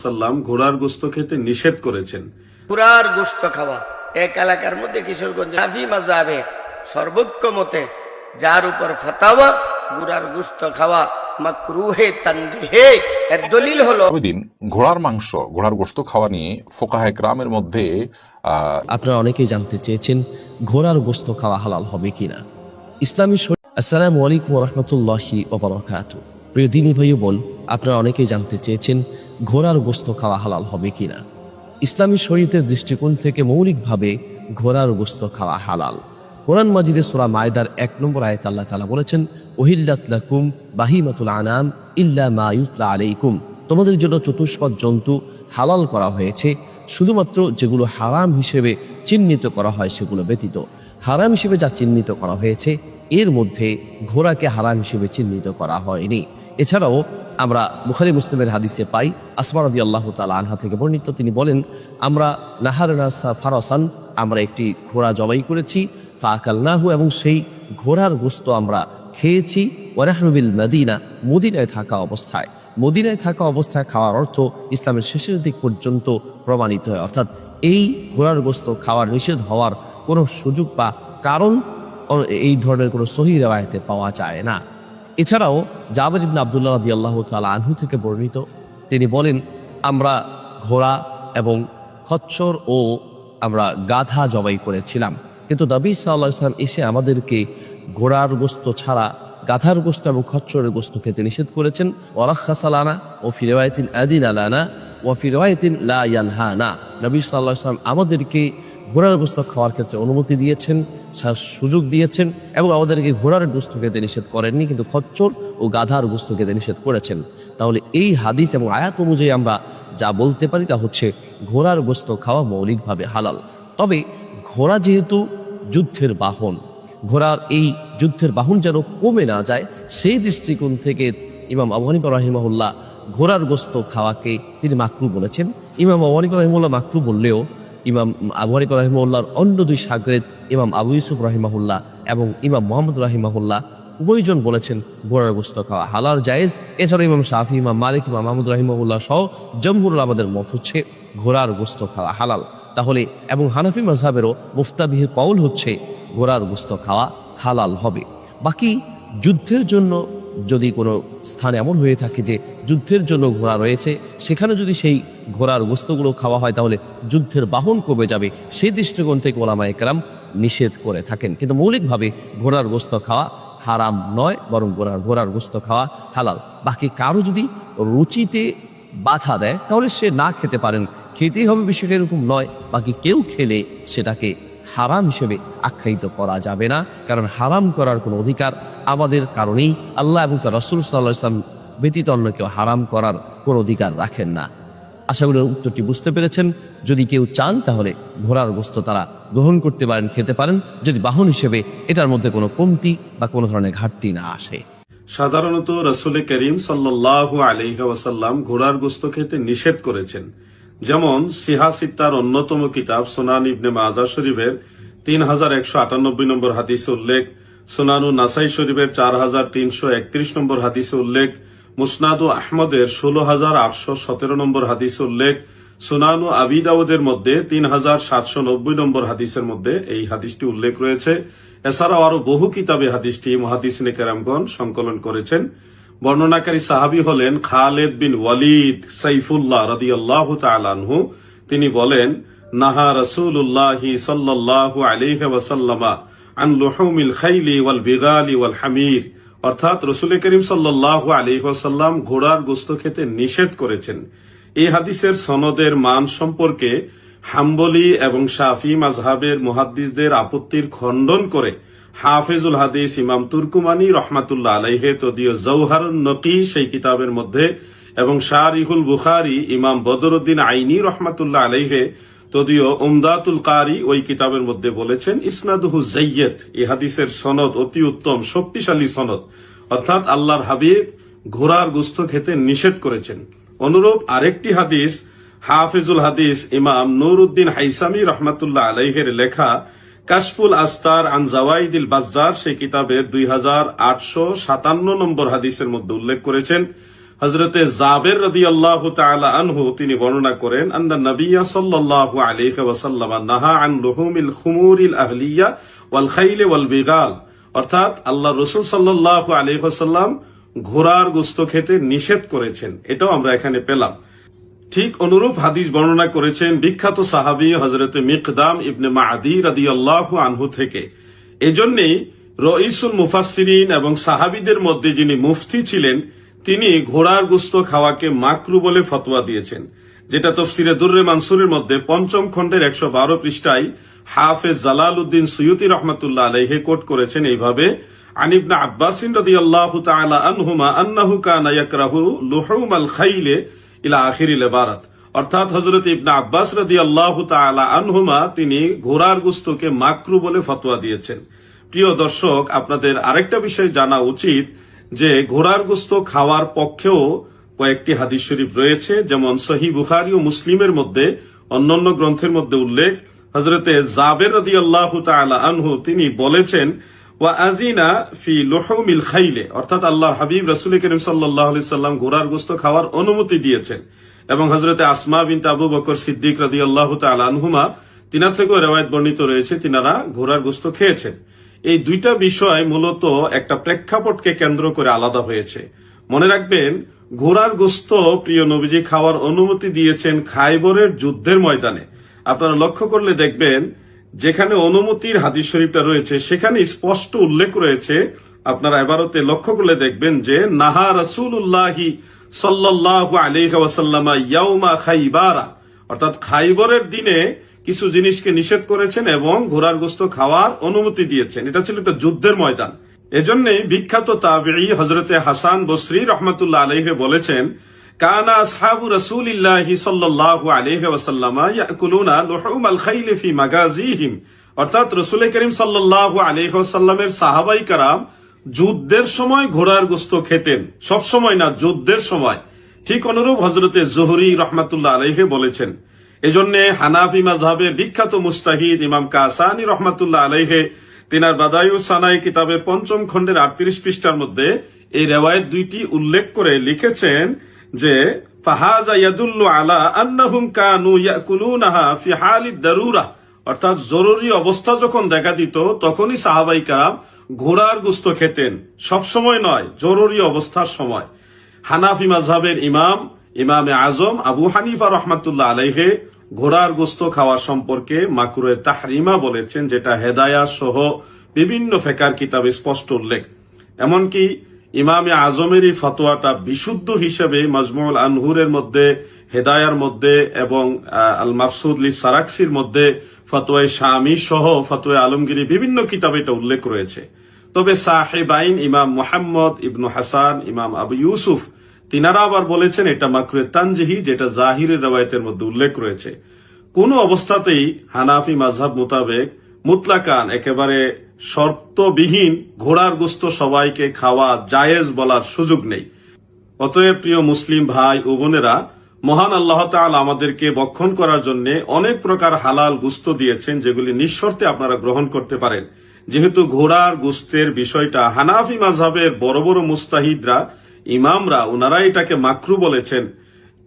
সাল্লাম ঘোড়ার গোস্ত খেতে নিষেধ করেছেন। পুরার গোস্ত খাওয়া এক এলাকার মধ্যে কিশোরগঞ্জ হাফি মাজাবে সর্বজ্ঞ মতে যার উপর ফতাওয়া গুড়ার গোস্ত খাওয়া মাকরুহে তানজিহে এর দলিল হলো দিন ঘোড়ার মাংস ঘোড়ার গোশত খাওয়া নিয়ে ফোকাহে গ্রামের মধ্যে আহ, আপনারা অনেকেই জানতে চেয়েছেন ঘোড়ার গোস্ত খাওয়া হালাল হবে কিনা। ইসলামী আসসালামু আলাইকুম রহমতুল্লাহি ওবরাকাতু প্রিয় দিনী ভাই বোন আপনারা অনেকেই জানতে চেয়েছেন ঘোড়ার গোস্ত খাওয়া হালাল হবে কিনা? ইসলামী শরীয়তের দৃষ্টিকোণ থেকে মৌলিকভাবে ঘোড়ার গোস্ত খাওয়া হালাল। কোরআন মাজিদে সূরা মায়দার এক নম্বর আয়াত আল্লাহ তাআলা বলেছেন, ওহিল্লাত লাকুম বাহিমাতুল আনাম ইল্লা মায়ুতলা আলাইকুম। তোমাদের জন্য চতুষ্পদ জন্তু হালাল করা হয়েছে, শুধুমাত্র যেগুলো হারাম হিসেবে চিহ্নিত করা হয় সেগুলো ব্যতীত। হারাম হিসেবে যা চিহ্নিত করা হয়েছে, এর মধ্যে ঘোড়াকে হারাম হিসেবে চিহ্নিত করা হয়নি। এছাড়াও আমরা বুখারি মুসলিমের হাদিসে পাই আসমান রদি আল্লাহ তালা আনহা থেকে বর্ণিত। তিনি বলেন, আমরা নাহারনা ফারসান আমরা একটি ঘোড়া জবাই করেছি ফাকালনাহু এবং সেই ঘোড়ার গোস্ত আমরা খেয়েছি ওয়ারাহরুবিল মদিনা, মদিনায় থাকা অবস্থায়। মদিনায় থাকা অবস্থায় খাওয়ার অর্থ ইসলামের শেষের দিক পর্যন্ত প্রমাণিত হয়। অর্থাৎ এই ঘোড়ার গোস্ত খাওয়ার নিষেধ হওয়ার কোনো সুযোগ বা কারণ, এই ধরনের কোনো সহি রেওয়ায়তে পাওয়া যায় না। এছাড়াও জাবের ইবনে আবদুল্লাহ রাদি আল্লাহ তালা আনহু থেকে বর্ণিত, তিনি বলেন, আমরা ঘোড়া এবং খচ্চর ও আমরা গাধা জবাই করেছিলাম। কিন্তু নবী সাল্লাহ ইসলাম এসে আমাদেরকে ঘোড়ার গোস্ত ছাড়া গাধার গোস্ত এবং খচ্চরের গোস্ত খেতে নিষেধ করেছেন। ওরাখাসালানা ও ফিরেওয়ায়তিন আদিন আলানা ও ফিরেওয়ায়তিন লা ইয়ানহানা। নবী সাল্লাহ ইসলাম আমাদেরকে ঘোড়ার গোস্ত খাওয়ার ক্ষেত্রে অনুমতি দিয়েছেন সুযোগ দিয়েছেন এবং আমাদেরকে ঘোড়ার গোস্ত খেতে নিষেধ করেননি, কিন্তু খচ্চর ও গাধার গোস্ত খেতে নিষেধ করেছেন। তাহলে এই হাদিস এবং আয়াত অনুযায়ী আমরা যা বলতে পারি তা হচ্ছে ঘোড়ার গোস্ত খাওয়া মৌলিকভাবে হালাল। তবে ঘোড়া যেহেতু যুদ্ধের বাহন, ঘোড়ার এই যুদ্ধের বাহন যেন কমে না যায়, সেই দৃষ্টিকোণ থেকে ইমাম আবু হানিফা রাহিমাহুল্লাহ ঘোড়ার গোস্ত খাওয়াকে তিনি মাকরু বলেছেন। ইমাম আবু হানিফা রাহিমুল্লাহ মাকরু বললেও ইমাম আবু হানিফা রাহিমাহুল্লাহর অন্য দুই সাগরেদ ইমাম আবু ইউসুফ রাহিমাহুল্লাহ এবং ইমাম মোহাম্মদ রাহিমাহুল্লাহ উভয়জন বলেছেন ঘোড়ার গোস্ত খাওয়া হালাল, জায়েজ। এছাড়া ইমাম শাফি, ইমাম মালিক, ইমাম মাহমুদ রাহিমাহুল্লাহ সহ জমহুর আমাদের মত হচ্ছে, ঘোড়ার গোস্ত খাওয়া হালাল। তাহলে, এবং হানাফি মজাবেরও মুফতাবিহ কৌল হচ্ছে, ঘোড়ার গোস্ত খাওয়া হালাল হবে। বাকি যুদ্ধের জন্য যদি কোনো স্থান এমন হয়ে থাকে যে যুদ্ধের জন্য ঘোড়া রয়েছে, সেখানে যদি সেই ঘোড়ার গোস্তগুলো খাওয়া হয়, তাহলে যুদ্ধের বাহন কমে যাবে। সেই দৃষ্টিকোণ থেকে ওলামা একরাম নিষেধ করে থাকেন। কিন্তু মৌলিকভাবে ঘোড়ার গোস্ত খাওয়া হারাম নয়, বরং ঘোড়ার ঘোড়ার গোস্ত খাওয়া হালাল। বাকি কারও যদি রুচিতে বাধা দেয়, তাহলে সে না খেতে পারেন। খেতেই হবে বিষয়টা এরকম নয়। বাকি কেউ খেলে সেটাকে হারাম হিসেবে আখ্যায়িত করা যাবে না, কারণ হারাম করার কোনো অধিকার আমাদের কারণেই আল্লাহ এবং তার রসুল সাল্লাহ ইসলাম ব্যতীত অন্য কেউ হারাম করার কোনো অধিকার রাখেন না। আশা করি উত্তরটি বুঝতে পেরেছেন। যদি কেউ চান, তাহলে ঘোড়ার গোস্ত তারা গ্রহণ করতে পারেন, খেতে পারেন। যদি বাহন হিসেবে এটার মধ্যে কোনো কমতি বা কোনো ধরনের ঘাটতি না আসে। সাধারণত রসুল করিম সাল্লাহ আলহি ওয়াসাল্লাম ঘোড়ার গোস্ত খেতে নিষেধ করেছেন। যেমন সিহাসিত্তার অন্যতম কিতাব সোনান ইবনে মাজা শরীফের তিন হাজার একশো আটানব্বই নম্বর হাদিসে উল্লেখ, সোনানু নাসাই শরীফের চার হাজার তিনশো একত্রিশ নম্বর হাদিসে উল্লেখ, মুসনাদু আহমদের ষোলো হাজার আটশো সতেরো নম্বর হাদিসে উল্লেখ, সুনানু আবি দাউদের মধ্যে তিন হাজার সাতশো নব্বই নম্বর হাদিসের মধ্যে এই হাদিসটি উল্লেখ রয়েছে। এছাড়াও আরও বহু কিতাবে হাদিসটি মহাদিসিনে কেরামগণ সংকলন করেছেন। বর্ণনাকারী সাহাবি হলেন খালেদ বিন ওয়ালিদ সাইফুল্লাহ রাদি আল্লাহ তালানহু তিনি বলেন, নাহা রসুল্লাহি সাল্লাহ আলিহ ওয়াসাল্লামা আন লুহুমিল খাইলি ওয়াল বিগালি ওয়াল হামির। অর্থাৎ রসুল করিম সাল্লাহ আলিহ ওয়াসাল্লাম ঘোড়ার গোস্ত খেতে নিষেধ করেছেন। এই হাদিসের সনদের মান সম্পর্কে হাম্বলি এবং শাফি মাজহাবের মুহাদ্দিসদের আপত্তির খণ্ডন করে হাফেজুল হাদিস ইমাম তুর্কুমানি রহমাতুল্লাহ আলাইহে তদীয় জৌহার নকি সেই কিতাবের মধ্যে এবং শারিহুল বুখারি ইমাম বদরুদ্দিন আইনি রহমাতুল্লাহ আলাইহে তদীয় উমদাতুল কারি ওই কিতাবের মধ্যে বলেছেন, ইসনাদুহু জৈয়দ এই হাদিসের সনদ অতি উত্তম, শক্তিশালী সনদ। অর্থাৎ আল্লাহর হাবিব ঘোড়ার গুস্ত খেতে নিষেধ করেছেন। অনুরূপ আরেকটি হাদিস, হাফিজুল হাদিস ইমাম নুরউদ্দিন হাইসামি রহমাতুল্লাহ আলাইহের লেখা কাশফুল আস্তার আন জাওয়াইদিল বাজ্জার সেই কিতাবের দুই হাজার আটশো সাতান্ন নম্বর হাদিসের মধ্যে উল্লেখ করেছেন হজরতে জাবের রদি আল্লাহ আনহু, তিনি বর্ণনা করেন, আন্না নবিয়া সাল্লাল্লাহু আলাইহি ওয়াসাল্লাম নাহা আন লুহুমিল খুমুরিল আহলিয়া ওয়াল খাইলে ওয়াল বিগাল। অর্থাৎ আল্লাহ রসুল আলাইহি ওয়াসাল্লাম ঘোড়ার গোস্ত খেতে নিষেধ করেছেন। এটাও আমরা এখানে পেলাম। ঠিক অনুরূপ হাদিস বর্ণনা করেছেন বিখ্যাত সাহাবি হজরত মিকদাম ইবনে মাহাদি রাদি আল্লাহ আনহু থেকে। এজন্যই রইসুল মুফাসিরিন এবং সাহাবিদের মধ্যে যিনি মুফতি ছিলেন, তিনি ঘোড়ার গুস্ত খাওয়াকে মাকরু বলে ফতোয়া দিয়েছেন, যেটা তফসিরে দুর্রে মানসুরের মধ্যে পঞ্চম খণ্ডের একশো বারো পৃষ্ঠায় হাফেজ জালাল উদ্দিন সৈয়দি রহমতুল্লাহ আলহে কোট করেছেন এইভাবে আনিবনা আব্বাসিন রদি আল্লাহ তালা আনহুমা আন্নাহু কানা ইয়াকরাহু লুহৌম খাইলে ইলা আখিরিল ইবারাত অর্থাৎ হজরত ইবনা আব্বাস রাদি আল্লাহ আনহুমা তিনি ঘোড়ার গুস্তকে মাকরু বলে ফতোয়া দিয়েছেন। প্রিয় দর্শক, আপনাদের আরেকটা বিষয় জানা উচিত যে ঘোড়ার গুস্ত খাওয়ার পক্ষেও কয়েকটি হাদিস শরীফ রয়েছে, যেমন সহি বুখারি ও মুসলিমের মধ্যে অন্যান্য গ্রন্থের মধ্যে উল্লেখ। হজরতে জাবের রদি আল্লাহ আনহু তিনি বলেছেন আজিনা ফি লুহুমিল খাইলে, অর্থাৎ আল্লাহর হাবিব করিম সাল্লাম ঘোড়ার গোশত খাওয়ার অনুমতি দিয়েছেন। এবং হযরতে আসমা বিনতে আবু বকর সিদ্দিক আনহুমা তিনা থেকেও রেওয়ায়েত বর্ণিত রয়েছে, তিনারা ঘোড়ার গোশত খেয়েছেন। এই দুইটা বিষয় মূলত একটা প্রেক্ষাপটকে কেন্দ্র করে আলাদা হয়েছে। মনে রাখবেন, ঘোড়ার গোস্ত প্রিয় নবীজি খাওয়ার অনুমতি দিয়েছেন খাইবরের যুদ্ধের ময়দানে। আপনারা লক্ষ্য করলে দেখবেন যেখানে অনুমতির হাদিস শরীফটা রয়েছে, সেখানে স্পষ্ট উল্লেখ রয়েছে। আপনারা এবারতে লক্ষ্য করলে দেখবেন যে, নাহা রাসূলুল্লাহি সাল্লাল্লাহু আলাইহি ওয়াসাল্লামা ইয়াউমা খাইবারা। অর্থাৎ খাইবরের দিনে কিছু জিনিসকে নিষেধ করেছেন এবং ঘোড়ার গোস্ত খাওয়ার অনুমতি দিয়েছেন। এটা ছিল একটা যুদ্ধের ময়দান। এজন্যই বিখ্যাত তাবিঈ হজরতে হাসান বসরি রহমতুল্লাহ আলাইহে বলেছেন যুদ্ধের সময় ঘোড়ার গোস্ত খেতেন। সব সময় না, যুদ্ধের সময়। ঠিক অনুরূপ হজরতে জোহরি রহমাতুল্লাহ আলাইহে বলেছেন, এজন্য হানাফি মাযহাবের বিখ্যাত মুস্তাহিদ ইমাম কাসানি রহমাতুল্লাহ আলাইহে, তিনার বাদায়ু সানাই কিতাবের পঞ্চম খণ্ডের আটত্রিশ পৃষ্ঠার মধ্যে এই রেওয়ায়ত দুইটি উল্লেখ করে লিখেছেন যে, ফাহাজা ইয়াদুল্লু আলা আন্নাহুম কানু ইয়াকুলুনাহা ফি হালিদ দারুরা। অর্থাৎ জরুরি অবস্থা যখন দেখা দিত, তখনই সাহাবাই কারাম ঘোড়ার গুস্ত খেতেন। সব সময় নয়, জরুরি অবস্থার সময়। হানাফি মাযহাবের ইমাম, ইমামে আজম, আবু হানিফা রহমাতুল্লাহ আলাইহে ঘোড়ার গোস্ত খাওয়া সম্পর্কে মাকরুয়ে তাহরিমা বলেছেন, যেটা হেদায়া সহ বিভিন্ন ফেকার কিতাবে স্পষ্ট উল্লেখ। এমনকি ইমামে আজমের এই ফতোয়াটা বিশুদ্ধ হিসেবে মজমুল আনহুরের মধ্যে, হেদায়ার মধ্যে এবং আল মাফসুদলি সারাক্সির মধ্যে ফতোয়ায় শামী সহ ফতোয়া আলমগিরি বিভিন্ন কিতাবে এটা উল্লেখ রয়েছে। তবে সাহেবাইন ইমাম মোহাম্মদ ইবনু হাসান, ইমাম আবু ইউসুফ, তিনারা আবার বলেছেন এটা মাকরুয়ে তানজিহি যেটা জাহিরের রবায়তের মধ্যে উল্লেখ রয়েছে। কোন অবস্থাতেই হানাফি মাঝহাব মোতাবেক মুতলাকান একেবারে শর্তবিহীন ঘোড়ার গোস্ত সবাইকে খাওয়া জায়েজ বলার সুযোগ নেই। অতএব প্রিয় মুসলিম ভাই ও বোনেরা, মহান আল্লাহ তাআলা আমাদেরকে বক্ষণ করার জন্য অনেক প্রকার হালাল গুস্ত দিয়েছেন যেগুলি নিঃশর্তে আপনারা গ্রহণ করতে পারেন। যেহেতু ঘোড়ার গুস্তের বিষয়টা হানাফি মাঝহাবের বড় বড় মুস্তাহিদরা, ইমামরা ওনারা এটাকে মাকরু বলেছেন।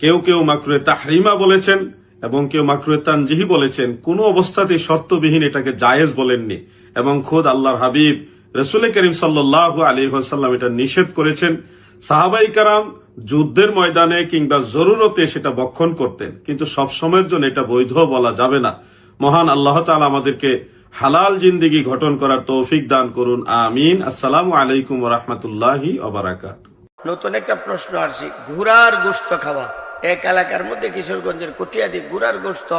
কেউ কেউ মাকরুয়ে তাহরিমা বলেছেন এবং কেউ মাকরুয়ে তানজিহি বলেছেন, কোন অবস্থাতেই শর্তবিহীন এটাকে জায়েজ বলেননি। এবং খোদ আল্লাহর হাবিব, রসুল করিম সাল্লাহ আলী সাল্লাম এটা নিষেধ করেছেন। সাহাবাই কারাম যুদ্ধের ময়দানে কিংবা জরুরতে সেটা বক্ষণ করতেন। কিন্তু সব সময়ের জন্য এটা বৈধ বলা যাবে না। মহান আল্লাহ তালা আমাদেরকে হালাল জিন্দিগি গঠন করার তৌফিক দান করুন। আমিন। আসসালাম আলাইকুম রহমতুল্লাহি অবরাকাত নতুন একটা প্রশ্ন আসছি, ঘোড়ার গোস্ত খাওয়া। এক এলাকার মধ্যে কিশোরগঞ্জের কটিয়াদি গুড়ার গোস্ত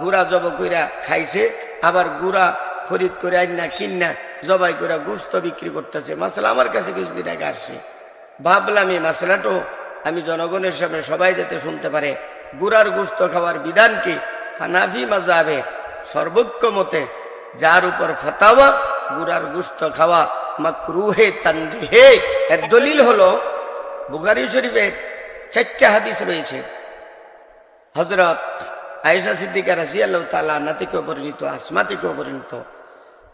গুড়া জব কইরা খাইছে, আবার গুড়া খরিদ করে আইন, কিন, জবাই করে গোস্ত বিক্রি করতেছে। মাসালা আমার কাছে কিছুদিন আগে আসছে। ভাবলাম এই মাসালাটাও আমি জনগণের সামনে সবাই যাতে শুনতে পারে। গুড়ার গোস্ত খাওয়ার বিধান কি? হানাফি মাজাবে সর্বোচ্চ মতে যার উপর ফতাওয়া, গুড়ার গোস্ত খাওয়া মাকরুহে তানজিহে এর দলিল হলো, বুখারী শরীফের চারটা হাদিস রয়েছে। হজরত আয়েশা সিদ্দিকা রাজিয়াল্লাহ তালা আন্না থেকেও পরিণত আসমা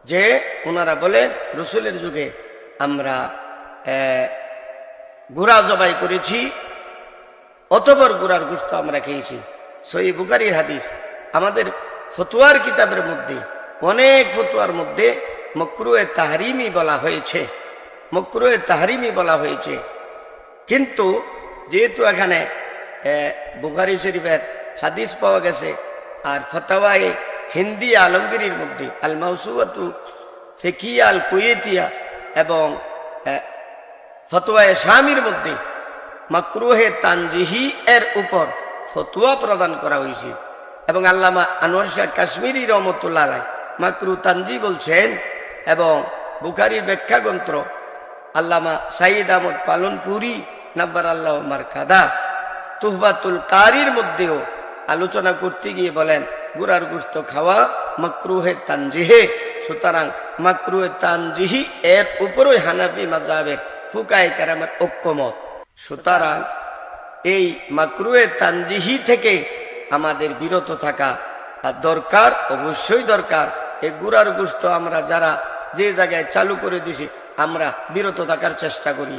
যে ওনারা বলেন রসুলের যুগে আমরা ঘোড়া জবাই করেছি অতবর ঘোড়ার গুস্ত আমরা খেয়েছি। সই বুকারির হাদিস। আমাদের ফতুয়ার কিতাবের মধ্যে, অনেক ফতুয়ার মধ্যে মকরুয়ে তাহারিমি বলা হয়েছে। মকরুয়ে তাহারিমি বলা হয়েছে। কিন্তু যেহেতু এখানে বুখারি শরীফের হাদিস পাওয়া গেছে, আর ফতাওয়ায়ে হিন্দি আলমগিরির মধ্যে আল মাউসুয়াতু ফেকিয়া আল কুয়েতিয়া এবং ফতোয়ায়ে স্বামীর মধ্যে মাকরুহে তানজিহি এর উপর ফতুয়া প্রদান করা হয়েছে। এবং আল্লামা আনোয়ার শাহ কাশ্মীরি রহমতুল্লাহ আলাই মাকরু তানজি বলছেন এবং বুখারির ব্যাখ্যা গ্রন্থ আল্লামা সাইদ আহমদ পালনপুরি নাব্বার আল্লাহ মারকাদা। তুহবাতুল কারির মধ্যেও আলোচনা করতে গিয়ে বলেন, গুড়ার গুস্ত খাওয়া মাকরুহে তানজিহে, সুতরাং মাকরুহে তানজিহি এর উপরই হানাফি মাজাবের ফুকায় কারামের ঐক্যমত। সুতরাং এই মাকরুয়ে তানজিহি থেকে আমাদের বিরত থাকা আর দরকার, অবশ্যই দরকার। এই গুড়ার গুস্ত আমরা যারা যে জায়গায় চালু করে দিছি, আমরা বিরত থাকার চেষ্টা করি।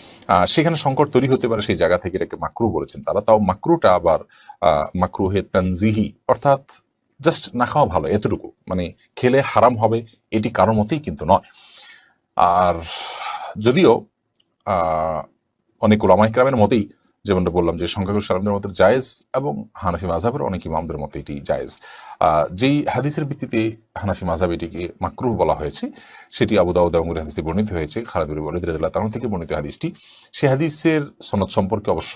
সেখানে সংকট তৈরি হতে পারে সেই জায়গা থেকে এটাকে মাকরু বলেছেন তারা। তাও মাকরুটা আবার মাকরু হে তানজিহি, অর্থাৎ জাস্ট না খাওয়া ভালো, এতটুকু। মানে খেলে হারাম হবে, এটি কারও মতেই কিন্তু নয়। আর যদিও অনেক ওলামাইকরামের মতেই যেমনটা বললাম যে সংখ্যাগরিষ্ঠ আলমদের মতো জায়েজ এবং হানাফি মাঝাবের অনেক ইমামদের মতো এটি জায়েজ। যেই হাদিসের ভিত্তিতে হানাফি মাঝাব এটিকে মাকরুহ বলা হয়েছে, সেটি আবু দাউদ এবং হাদিসে বর্ণিত হয়েছে। খালাদুর বলিদ তাআলা থেকে বর্ণিত হাদিসটি। সে হাদিসের সনদ সম্পর্কে অবশ্য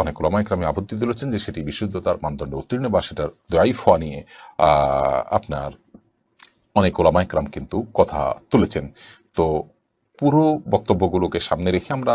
অনেক ওলামাইকরামে আপত্তি তুলেছেন যে সেটি বিশুদ্ধতার মানদণ্ডে উত্তীর্ণ বা সেটার দয়াই ফোয়া নিয়ে আপনার অনেক ওলামাইকরাম কিন্তু কথা তুলেছেন। তো পুরো বক্তব্যগুলোকে সামনে রেখে আমরা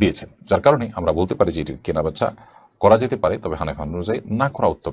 দিয়েছেন, যার কারণে আমরা বলতে পারি যে এটির কেনাবেচা করা যেতে পারে, তবে হানাফি অনুযায়ী না করা উত্তম।